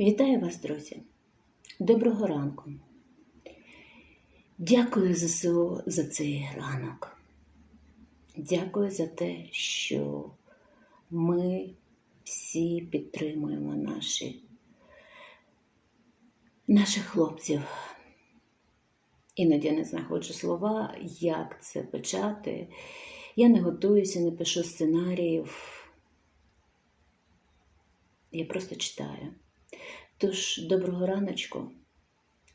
Вітаю вас, друзі! Доброго ранку! Дякую ЗСУ за цей ранок. Дякую за те, що ми всі підтримуємо наші, наших хлопців. Іноді я не знаходжу слова, як це почати. Я не готуюся, не пишу сценаріїв. Я просто читаю. Тож, доброго раночку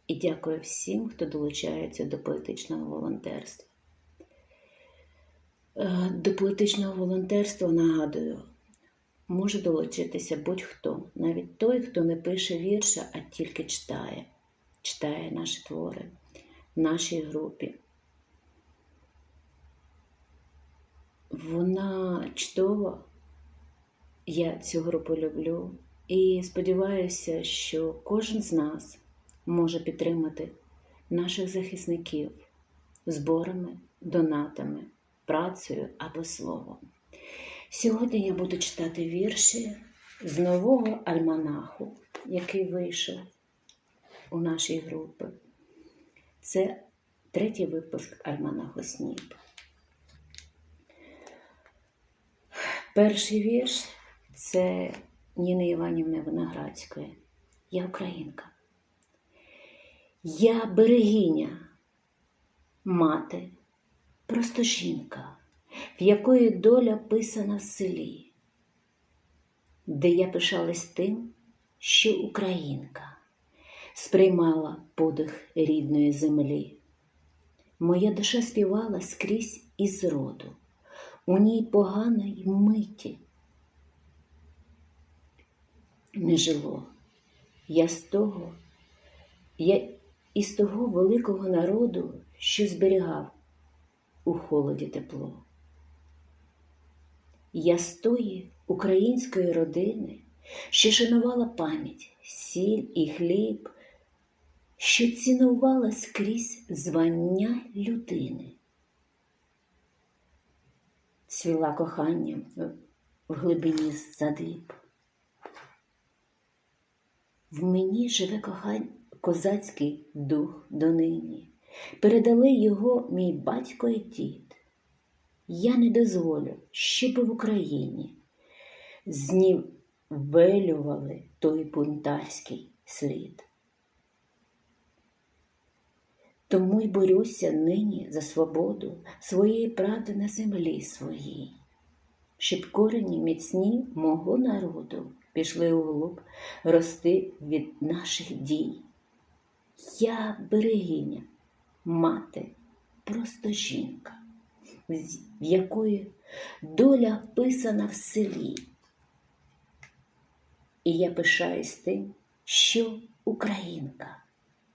і дякую всім, хто долучається до поетичного волонтерства. Е, До поетичного волонтерства нагадую, може долучитися будь-хто, навіть той, хто не пише вірша, а тільки читає, читає наші твори в нашій групі. Вона чудова, я цю групу люблю. І сподіваюся, що кожен з нас може підтримати наших захисників зборами, донатами, працею або словом. Сьогодні я буду читати вірші з нового альманаху, який вийшов у нашій групі. Це третій випуск альманаху Сніп. Перший вірш це Ніни Іванівни Виноградської. Я українка. Я берегиня, мати, просто жінка, в якої доля писана в селі, де я пишалась тим, що українка сприймала подих рідної землі. Моя душа співала скрізь із роду, у ній поганої миті не жило. Я з того, я із того великого народу, що зберігав у холоді тепло. Я з тої української родини, що шанувала пам'ять, сіль і хліб, що цінувала скрізь звання людини. Цвіла коханням в глибині задиб. В мені живе кохань козацький дух донині. Передали його мій батько і дід. Я не дозволю, щоб в Україні знівелювали той бунтарський слід. Тому й борюся нині за свободу своєї правди на землі своїй, щоб корені міцні мого народу пішли углуб рости від наших дій. Я берегиня, мати, просто жінка, в якої доля вписана в селі. І я пишаюсь тим, що українка,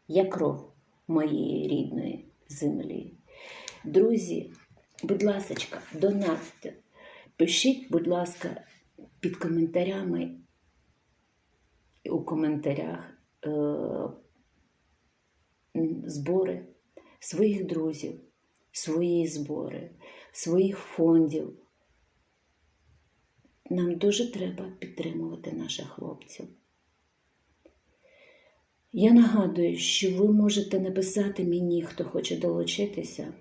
я кров моєї рідної землі. Друзі, будь ласка, донатьте, пишіть, будь ласка, під коментарями у коментарях е, збори своїх друзів, свої збори, своїх фондів. Нам дуже треба підтримувати наших хлопців. Я нагадую, що ви можете написати мені, хто хоче долучитися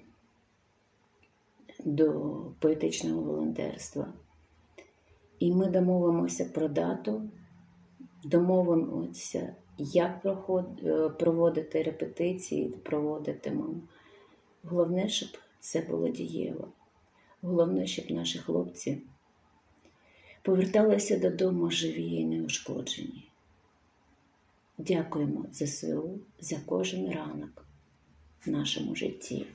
до поетичного волонтерства. І ми домовимося про дату, домовимося, як проводити репетиції, проводитимемо. Головне, щоб це було дієво. Головне, щоб наші хлопці поверталися додому живі і неушкоджені. Дякуємо ЗСУ за кожен ранок в нашому житті.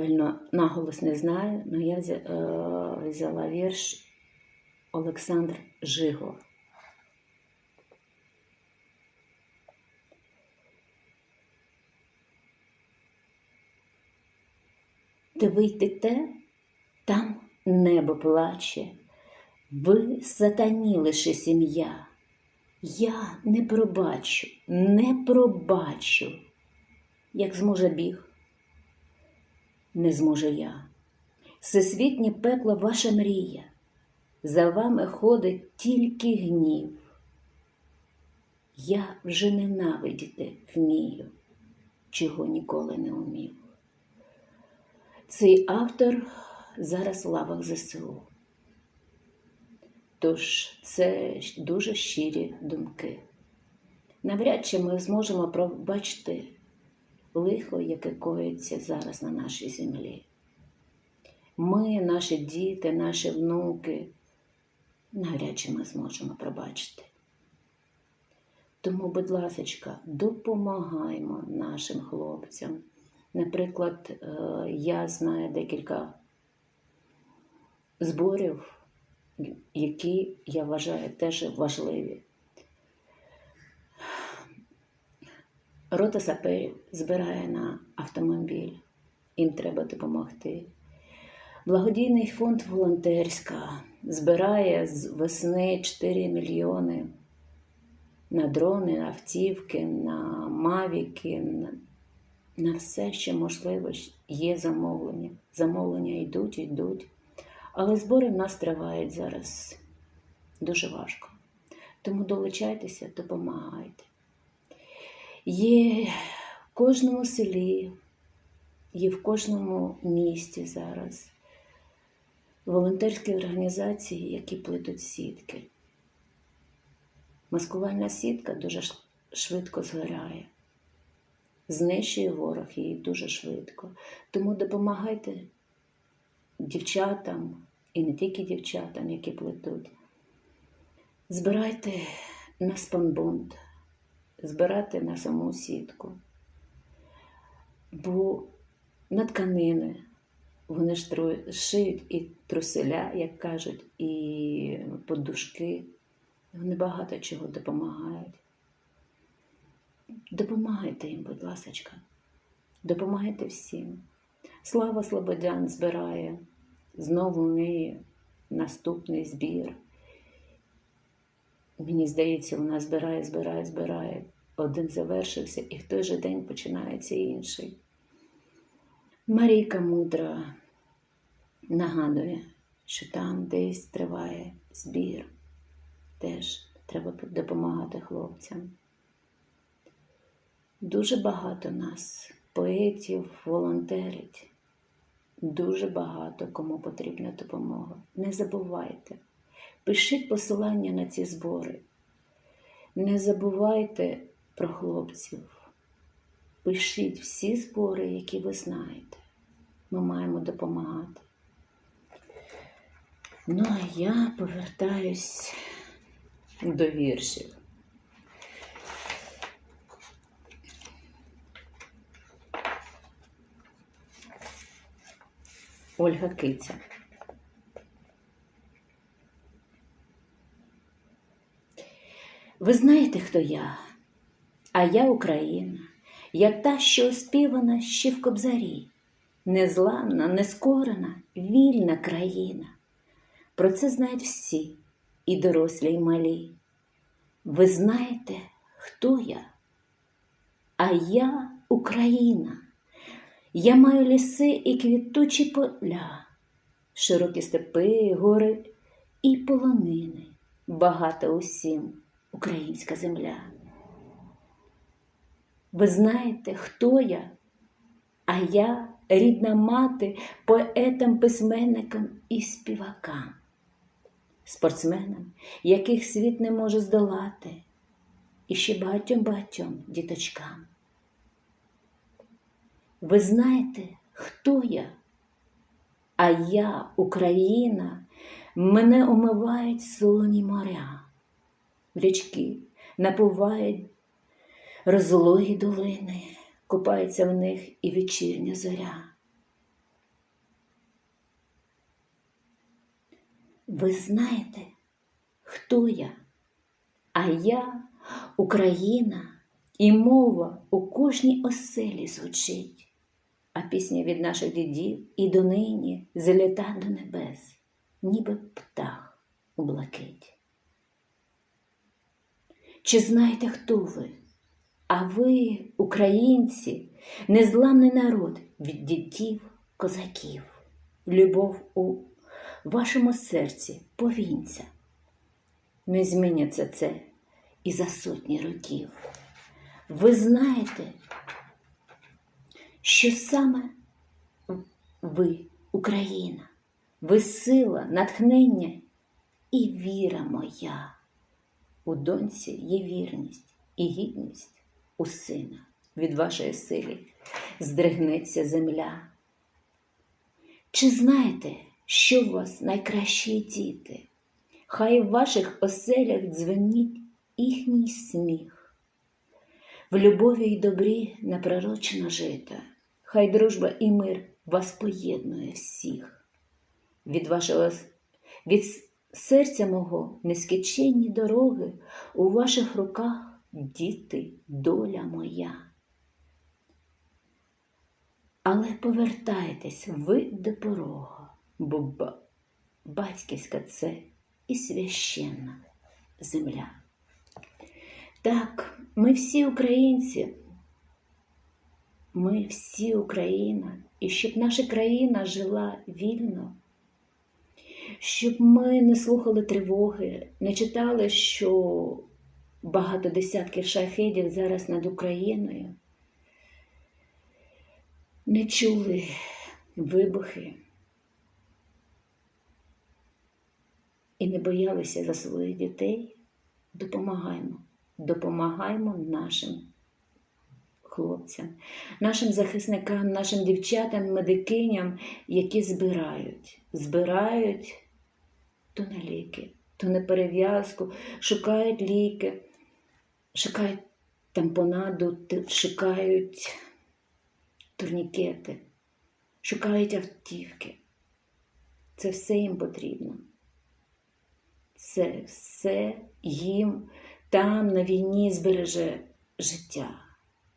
Правильно, наголос не знаю, але я взяла вірш Олександр Жиго. Де ви йдете, там небо плаче, ви сатані лише сім'я, Я не пробачу, не пробачу, як зможе біг, не зможу я. Всесвітнє пекло ваша мрія, за вами ходить тільки гнів. Я вже ненавидіти вмію, чого ніколи не умів. Цей автор зараз в лавах ЗСУ. Тож це дуже щирі думки. Навряд чи ми зможемо пробачити лихо, яке коїться зараз на нашій землі. Ми, наші діти, наші внуки, навряд чи ми зможемо пробачити. Тому, будь ласка, допомагаймо нашим хлопцям. Наприклад, е, я знаю декілька зборів, які я вважаю теж важливі. Рота саперів збирає на автомобіль, їм треба допомогти. Благодійний фонд волонтерська збирає з весни 4 мільйони на дрони, на автівки, на мавіки, на, все, що можливо, є замовлення. Замовлення йдуть, йдуть. Але збори в нас тривають зараз дуже важко. Тому долучайтеся, допомагайте. Є в кожному селі, є в кожному місті зараз волонтерські організації, які плетуть сітки. Маскувальна сітка дуже швидко згоряє, знищує ворог її дуже швидко. Тому допомагайте дівчатам і не тільки дівчатам, які плетуть. Збирайте на спанбунд, збирайте на саму сітку, бо на тканини вони ж шиють і труселя, як кажуть, і подушки. Вони багато чого допомагають. Допомагайте їм, будь ласка, допомагайте всім. Слава Слободян збирає знову неї наступний збір. Мені здається, вона збирає, збирає, збирає. Один завершився, і в той же день починається інший. Марійка мудра нагадує, що там десь триває збір. Теж треба допомагати хлопцям. Дуже багато нас, поетів, волонтерить. Дуже багато кому потрібна допомога. Не забувайте, пишіть посилання на ці збори. Не забувайте про хлопців. Пишіть всі збори, які ви знаєте. Ми маємо допомагати. Ну, а я повертаюсь до віршів. Ольга Киця. Ви знаєте, хто я? А я Україна, я та, що оспівана ще в кобзарі, незламна, нескорена, вільна країна. Про це знають всі, і дорослі, і малі. Ви знаєте, хто я? А я Україна. Я маю ліси і квітучі поля, широкі степи, гори і полонини, багата усім українська земля. Ви знаєте, хто я? А я рідна мати поетам, письменникам і співакам, спортсменам, яких світ не може здолати, і ще багатьом багатьом діточкам. Ви знаєте, хто я? А я, Україна, мене омивають солоні моря, річки напувають розлогі долини, купається в них і вечірня зоря. Ви знаєте, хто я? А я Україна і мова у кожній оселі звучить а пісня від наших дідів і донині заліта до небес, ніби птах у блакиті. Чи знаєте, хто ви? А ви, українці, незламний народ від дідів, козаків, любов у вашому серці повінця. Не зміняться це і за сотні років. Ви знаєте, що саме ви, Україна, ви сила, натхнення і віра моя. У доньці є вірність і гідність у сина від вашої сили здригнеться земля. Чи знаєте, що в вас найкращі діти? Хай в ваших оселях дзвенить їхній сміх. В любові й добрі напророчено жита, хай дружба і мир вас поєднує всіх. Від вашого від серця мого нескінченні дороги у ваших руках діти, доля моя. Але повертайтесь ви до порога, бо батьківська це і священна земля. Так, ми всі українці, ми всі Україна, і щоб наша країна жила вільно, щоб ми не слухали тривоги, не читали, що багато десятків шахедів зараз над Україною, не чули вибухи. І не боялися за своїх дітей, допомагаємо, допомагаємо нашим хлопцям, нашим захисникам, нашим дівчатам, медикиням, які збирають, збирають то на ліки, то на перев'язку, шукають ліки, шукають тампонаду, шукають турнікети, шукають автівки. Це все їм потрібно. Це все їм там на війні збереже життя.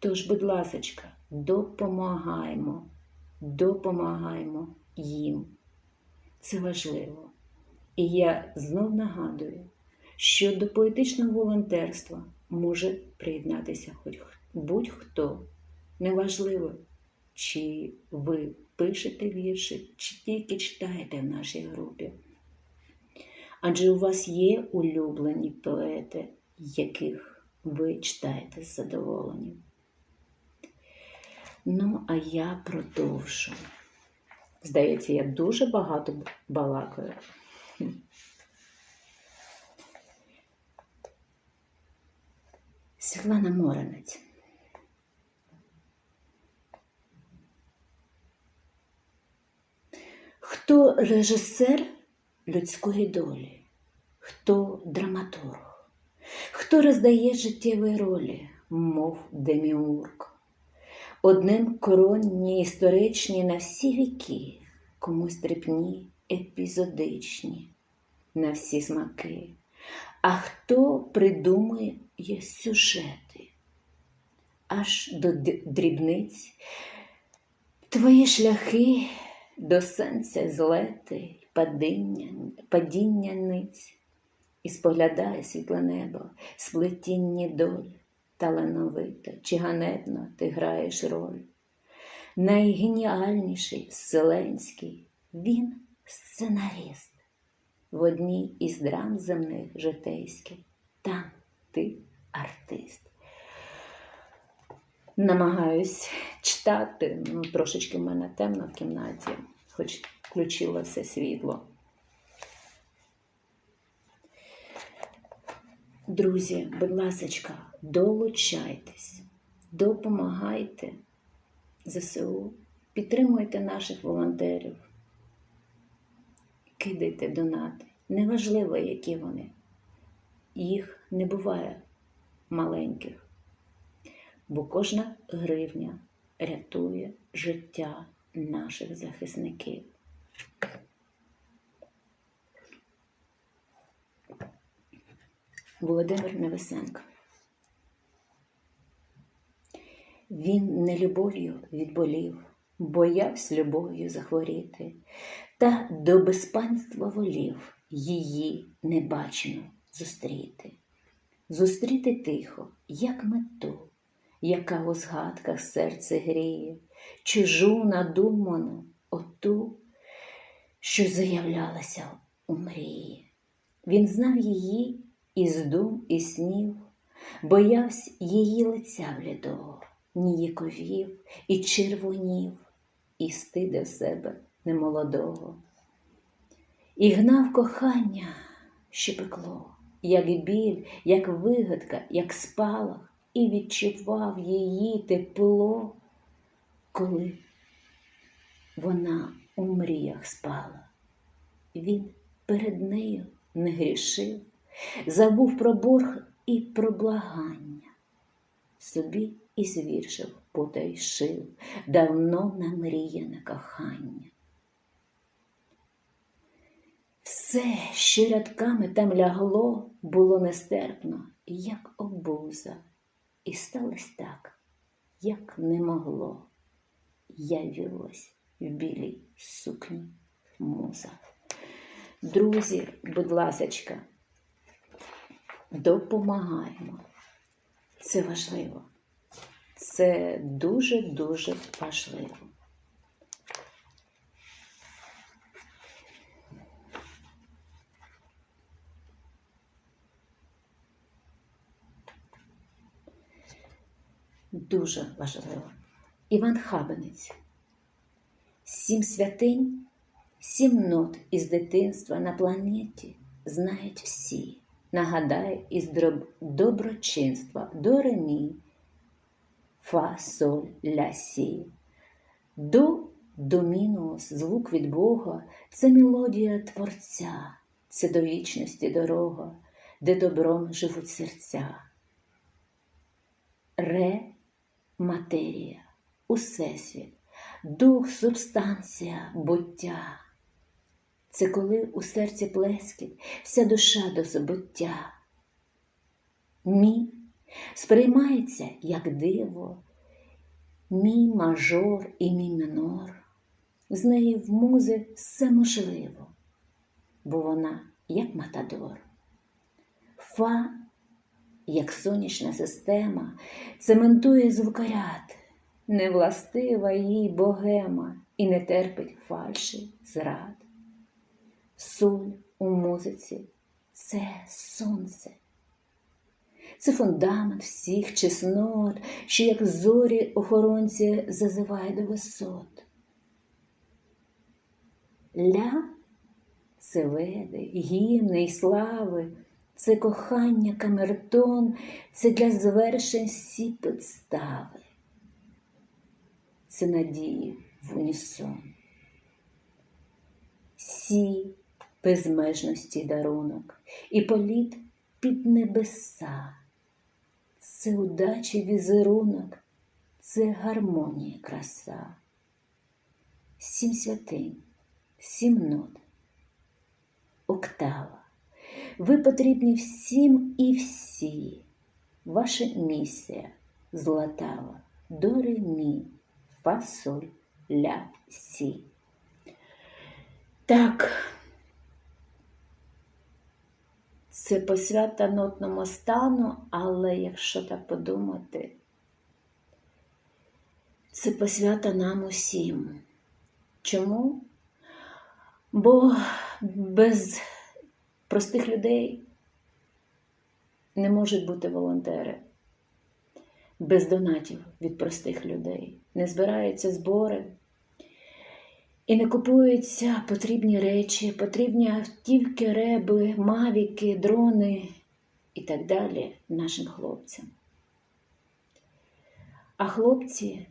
Тож, будь ласочка, допомагаємо, допомагаємо їм. Це важливо. І я знов нагадую, що до поетичного волонтерства може приєднатися хоч будь-хто. Неважливо, чи ви пишете вірші, чи тільки читаєте в нашій групі. Адже у вас є улюблені поети, яких ви читаєте з задоволенням. Ну, а я продовжу. Здається, я дуже багато балакаю. Світлана Моранець. Хто режисер людської долі, хто драматург, хто роздає життєві ролі, мов деміург, одним коронні історичні на всі віки, комусь дрібні, епізодичні, на всі смаки, а хто придумує сюжети, аж до дрібниць, твої шляхи до сонця злети, падіння, падіння ниць, і споглядає світле небо, сплетіння доль, талановито чи ганебно ти граєш роль. Найгеніальніший Вселенський він сценарист в одній із драм земних житейських. Там ти артист. Намагаюсь читати, ну, трошечки в мене темно в кімнаті, хоч включила все світло. Друзі, будь ласочка, долучайтесь, допомагайте ЗСУ, підтримуйте наших волонтерів, кидайте донати. Неважливо, які вони. Їх не буває маленьких, бо кожна гривня рятує життя наших захисників. Володимир Невесенко. Він не любов'ю відболів, боявся любов'ю захворіти, та до безпанства волів її небачено зустріти. зустріти тихо, як мету, яка у згадках серце гріє, чужу надуману оту, що заявлялася у мрії. Він знав її із дум і снів, боявся її лиця блідого, ніяковів і червонів, і стидив себе немолодого. І гнав кохання, що пекло, як біль, як вигадка, як спалах, і відчував її тепло, коли вона у мріях спала. Він перед нею не грішив, забув про борг і про благання. Собі із віршів потай шив давно намріяне кохання. Все, що рядками там лягло, було нестерпно, як обуза, і сталося так, як не могло. Явилась в білій сукні муза. Друзі, будь ласочка, допомагаємо. Це важливо. Це дуже-дуже важливо. Дуже важливо. Іван Хабенець. Сім святинь, сім нот із дитинства на планеті знають всі. Нагадає із доброчинства до ремі, фа, соль, ля, сі. До домінус, звук від Бога це мелодія Творця, це до вічності дорога, де добром живуть серця. Ре матерія, усесвіт, дух, субстанція, буття. Це коли у серці плескіт вся душа до забуття. Мі сприймається як диво, мій мажор і мій минор. З неї в музи все можливо, бо вона як матадор. Фа як сонячна система, цементує звукоряд, невластива їй богема і не терпить фальші зрад. Соль у музиці це сонце, це фундамент всіх чеснот, що, як зорі охоронці, зазиває до висот. Ля це веди, гімни й слави це кохання камертон, це для звершень всі підстави, це надії в унісон. Сі безмежності дарунок і політ під небеса, це удачі візерунок, це гармонія краса, сім святинь, сім нот, октава. Ви потрібні всім і всі. Ваша місія златава до ремі, фасоль, ля, сі. Так, це посвята нотному стану, але якщо так подумати, це посвята нам усім. Чому? Бо без простих людей не можуть бути волонтери без донатів від простих людей. Не збираються збори і не купуються потрібні речі, потрібні автівки, реби, мавіки, дрони і так далі нашим хлопцям. А хлопці,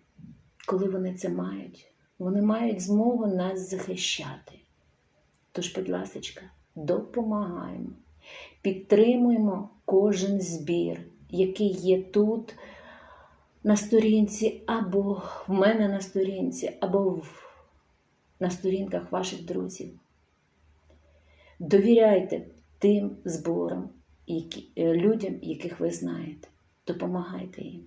коли вони це мають, вони мають змогу нас захищати. Тож, будь ласка, допомагаємо, підтримуємо кожен збір, який є тут на сторінці, або в мене на сторінці, або в, на сторінках ваших друзів. Довіряйте тим зборам, які, е, людям, яких ви знаєте. Допомагайте їм.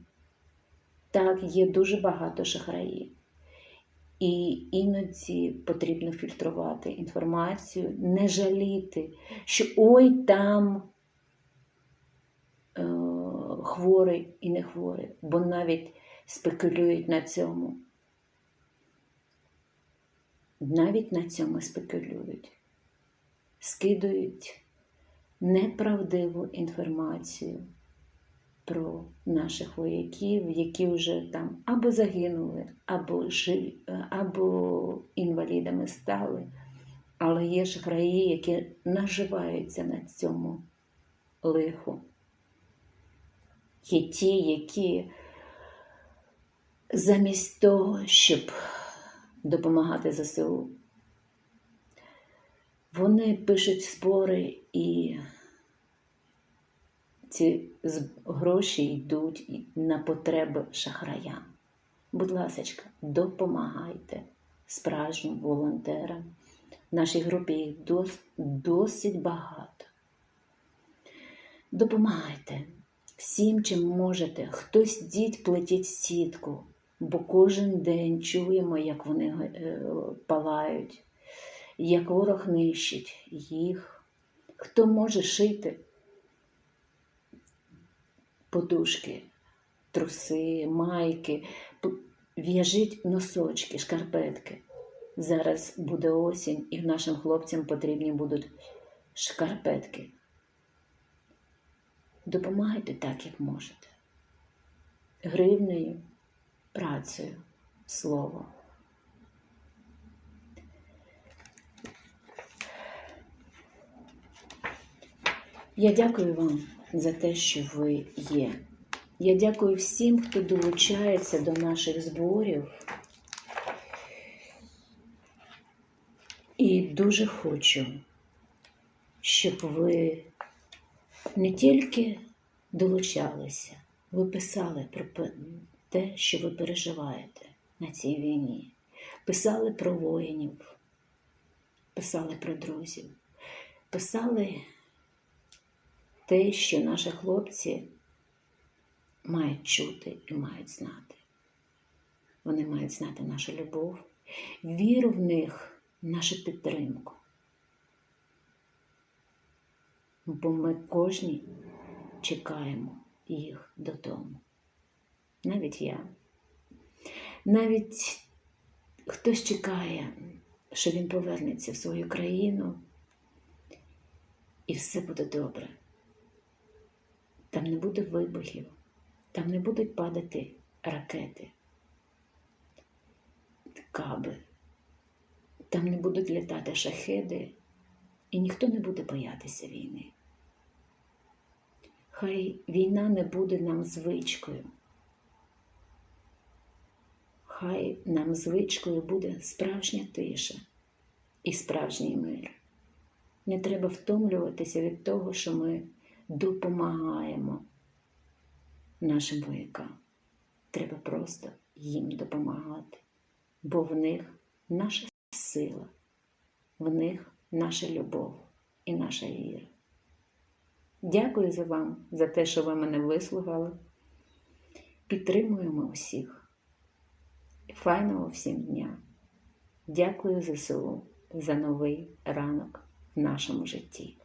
Так, є дуже багато шахраїв. І іноді потрібно фільтрувати інформацію, не жаліти, що ой там е, хворий і не хворий, бо навіть спекулюють на цьому. Навіть на цьому спекулюють, скидують неправдиву інформацію про наших вояків, які вже там або загинули, або жив, або інвалідами стали. Але є ж граї, які наживаються на цьому лиху. Є ті, які замість того, щоб допомагати ЗСУ, вони пишуть спори і ці гроші йдуть на потреби шахраям. Будь ласка, допомагайте справжнім волонтерам. В нашій групі їх дос- досить багато. Допомагайте всім, чим можете. Хтось діть плетіть сітку, бо кожен день чуємо, як вони е, палають, як ворог нищить їх. Хто може шити подушки, труси, майки, в'яжіть носочки, шкарпетки. Зараз буде осінь, і нашим хлопцям потрібні будуть шкарпетки. Допомагайте так, як можете. Гривнею, працею, словом. Я дякую вам за те, що ви є. Я дякую всім, хто долучається до наших зборів. І дуже хочу, щоб ви не тільки долучалися, ви писали про те, що ви переживаєте на цій війні, писали про воїнів, писали про друзів, писали те, що наші хлопці мають чути і мають знати. Вони мають знати нашу любов, віру в них, нашу підтримку. Бо ми кожні чекаємо їх додому. Навіть я. Навіть хтось чекає, що він повернеться в свою країну, і все буде добре. Там не буде вибухів, там не будуть падати ракети, каби, там не будуть літати шахеди, і ніхто не буде боятися війни. Хай війна не буде нам звичкою. Хай нам звичкою буде справжня тиша і справжній мир. Не треба втомлюватися від того, що ми допомагаємо нашим воякам. Треба просто їм допомагати, бо в них наша сила, в них наша любов і наша віра. Дякую за вам, за те, що ви мене вислухали. Підтримуємо усіх. Файного всім дня. Дякую ЗСУ за новий ранок в нашому житті.